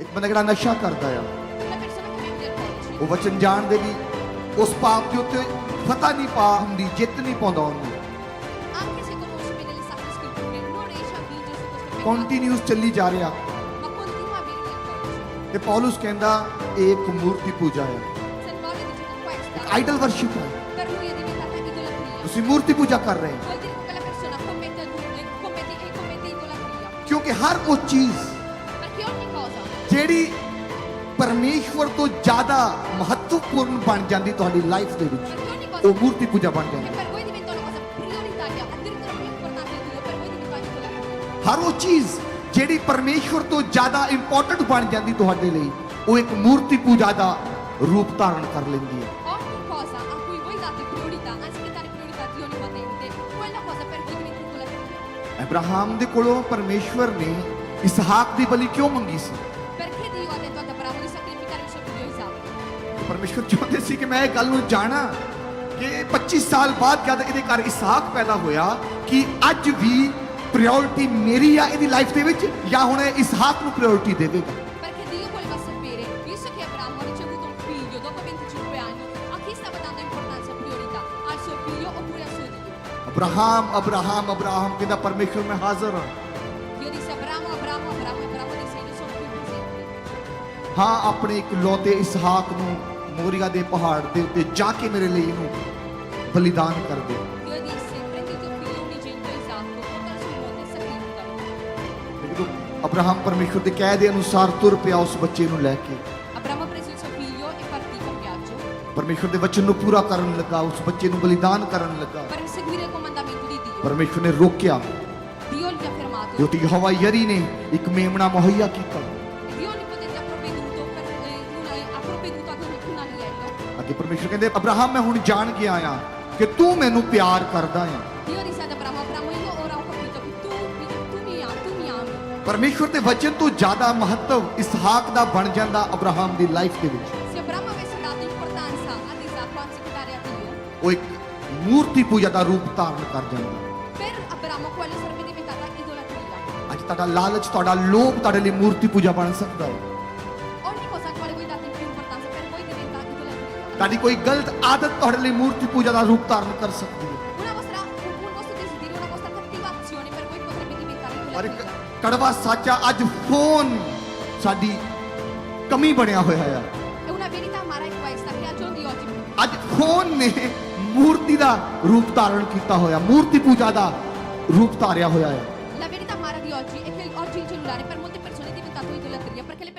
ਇੱਕ ਬੰਦਾ ਜਿਹੜਾ ਨਸ਼ਾ ਕਰਦਾ ਆ. ਉਹ ਵਚਨ ਜਾਣਦੇ ਵੀ ਉਸ ਪਾਪ ਦੇ ਉੱਤੇ ਫਤਹ ਨਹੀਂ ਪਾ ਹੁੰਦੀ ਜਿੱਤ ਨਹੀਂ ਪਾਉਂਦਾ ਉਹਨੂੰ. ਕੰਟੀਨਿਊਸ ਚੱਲੀ ਜਾ ਰਿਹਾ. ਤੇ ਪੌਲਸ ਕਹਿੰਦਾ ਇਹ ਇੱਕ ਮੂਰਤੀ ਪੂਜਾ ਹੈ questa ਆਈਡਲ ਵਰਸ਼ਿਪ ਹੈ. ਤੁਸੀਂ ਮੂਰਤੀ ਪੂਜਾ ਕਰ ਰਹੇ ਹੋ eh, e. ਕਿਉਂਕਿ ਹਰ ਉਹ ਚੀਜ਼ ਜਿਹੜੀ ਪਰਮੇਸ਼ਵਰ ਤੋਂ ਜ਼ਿਆਦਾ ਮਹੱਤਵਪੂਰਨ ਬਣ ਜਾਂਦੀ ਤੁਹਾਡੀ ਲਾਈਫ ਦੇ ਵਿੱਚ ਉਹ ਮੂਰਤੀ ਪੂਜਾ ਬਣ ਜਾਂਦੀ. ਹਰ ਉਹ ਚੀਜ਼ ਜਿਹੜੀ ਪਰਮੇਸ਼ਵਰ ਤੋਂ ਜ਼ਿਆਦਾ ਇੰਪੋਰਟੈਂਟ ਬਣ ਜਾਂਦੀ ਤੁਹਾਡੇ ਲਈ ਉਹ ਇੱਕ ਮੂਰਤੀ ਪੂਜਾ ਦਾ ਰੂਪ ਧਾਰਨ ਕਰ ਲੈਂਦੀ ਹੈ. ਅਬਰਾਹਮ ਦੇ ਕੋਲੋਂ ਪਰਮੇਸ਼ਵਰ ਨੇ ਇਸਹਾਕ ਦੀ ਬਲੀ ਕਿਉਂ ਮੰਗੀ ਸੀ ਪਰਮੇਸ਼ਵਰ ਚਾਹੁੰਦੇ ਸੀ ਕਿ ਮੈਂ ਇਹ ਗੱਲ ਨੂੰ ਜਾਣਾ ਕਿ 25 ਸਾਲ ਬਾਅਦ ਜਦ ਇਹਦੇ ਘਰ ਇਸਹਾਕ ਪੈਦਾ ਹੋਇਆ ਕਿ ਅੱਜ ਵੀ ਪ੍ਰਾਇੋਰਟੀ ਮੇਰੀ ਆ ਇਹਦੀ ਲਾਈਫ ਦੇ ਵਿੱਚ ਜਾਂ ਹੁਣ ਇਹ ਇਸਹਾਕ ਨੂੰ ਪ੍ਰਾਇੋਰਟੀ ਦੇਵੇਗਾ Perché Dio voleva sapere, visto che Abramo ha ricevuto un figlio dopo 25 anni, a chi stava dando importanza e priorità? Al suo figlio oppure al suo Dio? Abraham Abraham Abraham ਕਹਿੰਦਾ ਪਰਮੇਸ਼ਵਰ ਮੈਂ ਹਾਜ਼ਰ ਹਾਂ Dio disse Abramo, Abramo, Abramo, Abramo disse io sono qui presente. ਹਾਂ ਆਪਣੇ ਇਕਲੌਤੇ ਇਸਹਾਕ ਨੂੰ ਮੋਰੀਆ ਦੇ ਪਹਾੜ ਦੇ ਉੱਤੇ ਜਾ ਕੇ ਮੇਰੇ ਲਈ ਇਹਨੂੰ ਬਲੀਦਾਨ ਕਰ ਦੇ Dio disse prendi tuo figlio unigenito Isacco, portalo sul monte e sacrificalo. ਤੇ ਜਦੋਂ ਅਬਰਾਹਮ ਪਰਮੇਸ਼ਵਰ ਦੇ ਕਹਿ ਦੇ ਅਨੁਸਾਰ ਤੁਰ ਪਿਆ ਉਸ ਬੱਚੇ ਨੂੰ ਲੈ ਕੇ Abramo ha preso il suo figlio e partì con viaggio ਪਰਮੇਸ਼ਵਰ ਦੇ ਵਚਨ ਨੂੰ ਪੂਰਾ ਕਰਨ ਲੱਗਾ ਉਸ ਬੱਚੇ ਨੂੰ ਬਲੀਦਾਨ ਕਰਨ ਲੱਗਾ per seguire il comandamento di Dio. ਪਰਮੇਸ਼ਵਰ ਨੇ ਰੋਕਿਆ Dio gli ha fermato. ਜੋ ਤੀ ਹਵਾ ਯਰੀ ਨੇ ਇੱਕ ਮੇਮਣਾ ਮੁਹੱਈਆ ਕੀਤਾ ਅੱਗੇ ਪਰਮੇਸ਼ਵਰ ਕਹਿੰਦੇ ਅਬਰਾਹਮ ਮੈਂ ਹੁਣ ਜਾਣ ਗਿਆ ਆ ਕਿ ਤੂੰ ਮੈਨੂੰ ਪਿਆਰ ਕਰਦਾ ਆ Dio disse ad Abramo, Abramo, io ora ho capito che tu, mi- tu, mi, ami, tu mi ami. ਪਰਮੇਸ਼ਵਰ ਦੇ ਵਚਨ ਤੋਂ ਜ਼ਿਆਦਾ ਮਹੱਤਵ ਇਸਹਾਕ ਦਾ ਬਣ ਜਾਂਦਾ ਅਬਰਾਹਮ ਦੀ ਲਾਈਫ ਦੇ ਵਿੱਚ Se Abramo avesse dato importanza ad Isacco anziché dare a Dio, ਉਹ ਇੱਕ ਮੂਰਤੀ ਪੂਜਾ ਦਾ ਰੂਪ ਧਾਰਨ ਕਰ ਜਾਂਦਾ per Abramo quello sarebbe diventata idolatria. ਅੱਜ ਤੁਹਾਡਾ ਲਾਲਚ ਤੁਹਾਡਾ ਲੋਭ ਤੁਹਾਡੇ ਲਈ ਮੂਰਤੀ ਪੂਜਾ ਬਣ ਸਕਦਾ ਹੈ ਤੁਹਾਡੀ ਕੋਈ ਗਲਤ ਆਦਤ ਤੁਹਾਡੇ ਲਈ ਮੂਰਤੀ ਪੂਜਾ ਦਾ ਰੂਪ ਧਾਰਨ ਕਰ ਸਕਦੀ ਹੈ Una vostra, un vostro desiderio, una vostra cattivazione per voi potrebbe diventare quella ਔਰ ਇੱਕ vita. ਕੜਵਾ ਸੱਚਾ ਅੱਜ ਫੋਨ ਸਾਡੀ ਕਮੀ ਬਣਿਆ ਹੋਇਆ ਹੈ E una verità amara è questa, che al giorno di oggi ਅੱਜ ਫੋਨ ਨੇ ਮੂਰਤੀ ਦਾ ਰੂਪ ਧਾਰਨ ਕੀਤਾ ਹੋਇਆ ਮੂਰਤੀ ਪੂਜਾ ਦਾ ਰੂਪ ਧਾਰਿਆ ਹੋਇਆ ਹੈ la verità amara di oggi è che oggi il cellulare per